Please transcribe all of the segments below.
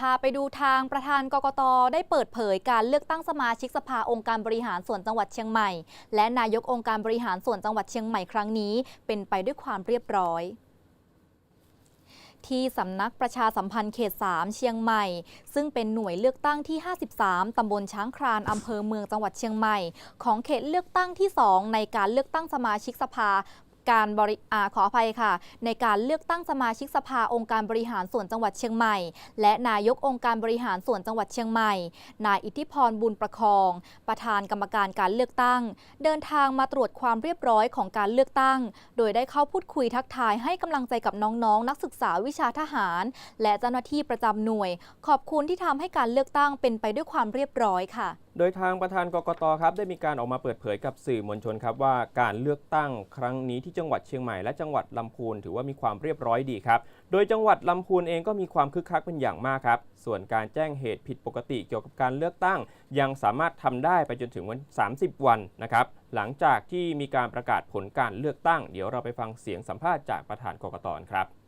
พาไปดูทางประธานกกตได้เปิดเผยการเลือกตั้งสมาชิกสภาองค์การบริหารส่วนจังหวัดเชียงใหม่ และนายกองค์การบริหารส่วนจังหวัดเชียงใหม่ครั้งนี้ เป็นไปด้วยความเรียบร้อยที่สำนักประชาสัมพันธ์เขต 3 เชียงใหม่ ซึ่งเป็นหน่วยเลือกตั้งที่ 53 ตำบลช้างครานอำเภอเมืองจังหวัดเชียงใหม่ ของเขตเลือกตั้งที่ 2 ในการเลือกตั้งสมาชิกสภา การบริอาขออภัยค่ะ ในการเลือกตั้งสมาชิกสภาองค์การบริหารส่วนจังหวัดเชียงใหม่ และนายกองค์การบริหารส่วนจังหวัดเชียงใหม่ นายอิทธิพรบุญประคอง ประธานกรรมการการเลือกตั้ง เดินทางมาตรวจความเรียบร้อยของการเลือกตั้ง โดยได้เข้าพูดคุยทักทายให้กำลังใจกับน้องๆนักศึกษาวิชาทหาร และเจ้าหน้าที่ประจำหน่วย ขอบคุณที่ทำให้การเลือกตั้งเป็นไปด้วยความเรียบร้อยค่ะ โดยทางประธานกกตครับได้มีการออกมาเปิดเผยกับสื่อมวลชนครับว่าการเลือกตั้งครั้งนี้ที่จังหวัดเชียงใหม่และจังหวัดลำพูนถือว่ามีความเรียบร้อยดีครับ โดยจังหวัดลำพูนเองก็มีความคึกคักเป็นอย่างมากครับ ส่วนการแจ้งเหตุผิดปกติเกี่ยวกับการเลือกตั้ง ยังสามารถทำได้ไปจนถึงวัน 30 วันนะครับหลังจากที่มีการประกาศผลการเลือกตั้ง เดี๋ยวเราไปฟังเสียงสัมภาษณ์จากประธานกกตครับ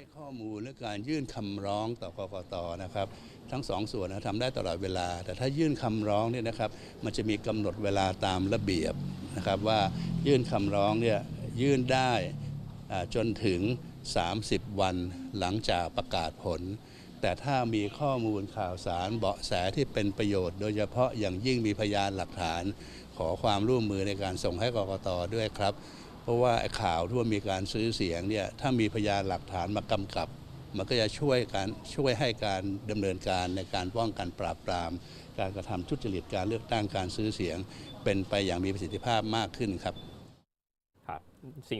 ให้ข้อมูลและการยื่นคำร้องต่อกกตนะครับ ทั้งสองส่วนนะทำได้ตลอดเวลา แต่ถ้ายื่นคำร้องเนี่ยนะครับ มันจะมีกำหนดเวลาตามระเบียบนะครับ ว่ายื่นคำร้องเนี่ยยื่นได้จนถึง 30 วันหลังจากประกาศผล แต่ถ้ามีข้อมูลข่าวสารเบาะแสที่เป็นประโยชน์ โดยเฉพาะอย่างยิ่งมีพยานหลักฐาน ขอความร่วมมือในการส่งให้กกตด้วยครับ เพราะว่าข่าวที่ว่ามีการซื้อเสียงเนี่ยถ้ามีพยานหลักฐานมากำกับ มันก็จะช่วยการช่วยให้การดำเนินการในการป้องกันปราบปราม การกระทำทุจริตการเลือกตั้งการซื้อเสียง เป็นไปอย่างมีประสิทธิภาพมากขึ้นครับครับสิ่ง